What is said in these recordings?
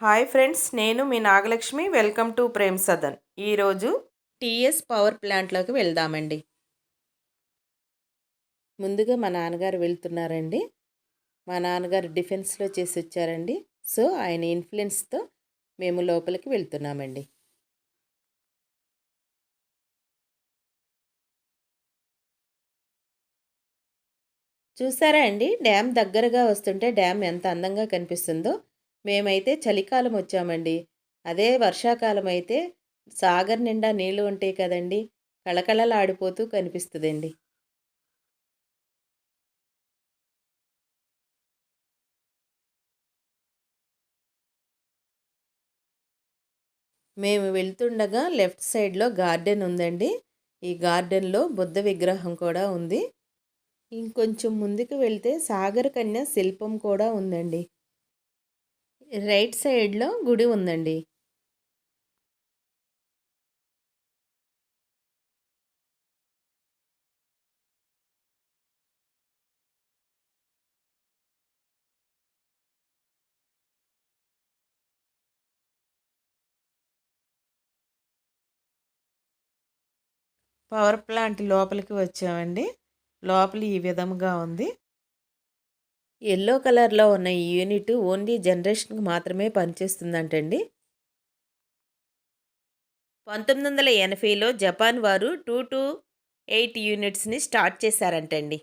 Hi friends నేను మీ Nagalakshmi. Welcome to Prem Sadan. ఈరోజు టీఎస్ పవర్ ప్లాంట్లోకి వెళ్దామండి. ముందుగా మా నాన్నగారు వెళ్తున్నారండి. మా నాన్నగారు డిఫెన్స్లో చేసి వచ్చారండి. సో ఆయన ఇన్ఫ్లుయెన్స్తో మేము లోపలికి వెళ్తున్నామండి. చూసారా అండి? డ్యామ్ దగ్గరగా వస్తుంటే డ్యామ్ ఎంత అందంగా కనిపిస్తుందో. మేమైతే చలికాలం వచ్చామండి. అదే వర్షాకాలం అయితే సాగర్ నిండా నీళ్ళు ఉంటాయి కదండి కళకళలాడిపోతూ కనిపిస్తుందండి. మేము వెళ్తుండగా లెఫ్ట్ సైడ్లో గార్డెన్ ఉందండి. ఈ గార్డెన్లో బుద్ధ విగ్రహం కూడా ఉంది. ఇంకొంచెం ముందుకు వెళ్తే సాగర్ కన్య శిల్పం కూడా ఉందండి. రైట్ సైడ్లో గుడి ఉందండి. పవర్ ప్లాంట్ లోపలికి వచ్చామండి. లోపల ఈ విధముగా ఉంది. ఎల్లో కలర్లో ఉన్న ఈ యూనిట్ ఓన్లీ జనరేషన్కి మాత్రమే పనిచేస్తుందంటండి. పంతొమ్మిది వందల ఎనభైలో జపాన్ వారు టూ టు ఎయిట్ యూనిట్స్ని స్టార్ట్ చేశారంటండి.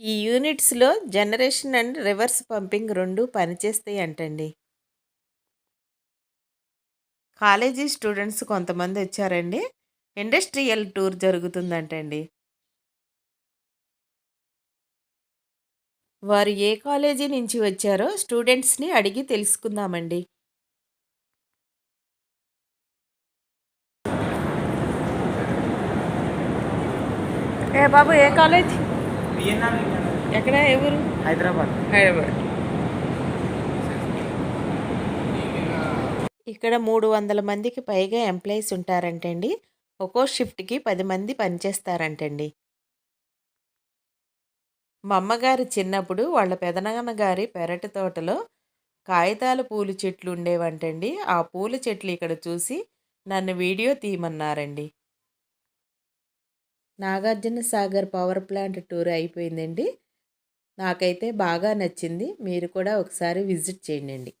ఈ యూనిట్స్లో జనరేషన్ అండ్ రివర్స్ పంపింగ్ రెండు పనిచేస్తాయి అంటండి కాలేజీ స్టూడెంట్స్ కొంతమంది వచ్చారండి. ఇండస్ట్రియల్ టూర్ జరుగుతుందంటండి. వారు ఏ కాలేజీ నుంచి వచ్చారో స్టూడెంట్స్ని అడిగి తెలుసుకుందామండి. ఏ బాబు ఏ కాలేజ్? ఎక్కడ ఎవరు హైదరాబాద్. హైదరాబాద్. ఇక్కడ మూడు వందల మందికి పైగా ఎంప్లాయీస్ ఉంటారంటండి. ఒక్కో షిఫ్ట్కి పది మంది పనిచేస్తారంటండి. మా అమ్మగారు చిన్నప్పుడు వాళ్ళ పెదనాన్నగారి పెరటి తోటలో కాగితాల పూల చెట్లు ఉండేవంటండి. ఆ పూల చెట్లు ఇక్కడ చూసి నన్ను video తీయమన్నారండి. Nagarjuna Sagar power plant tour అయిపోయిందండి. నాకైతే బాగా నచ్చింది. మీరు కూడా ఒకసారి విజిట్ చేయండి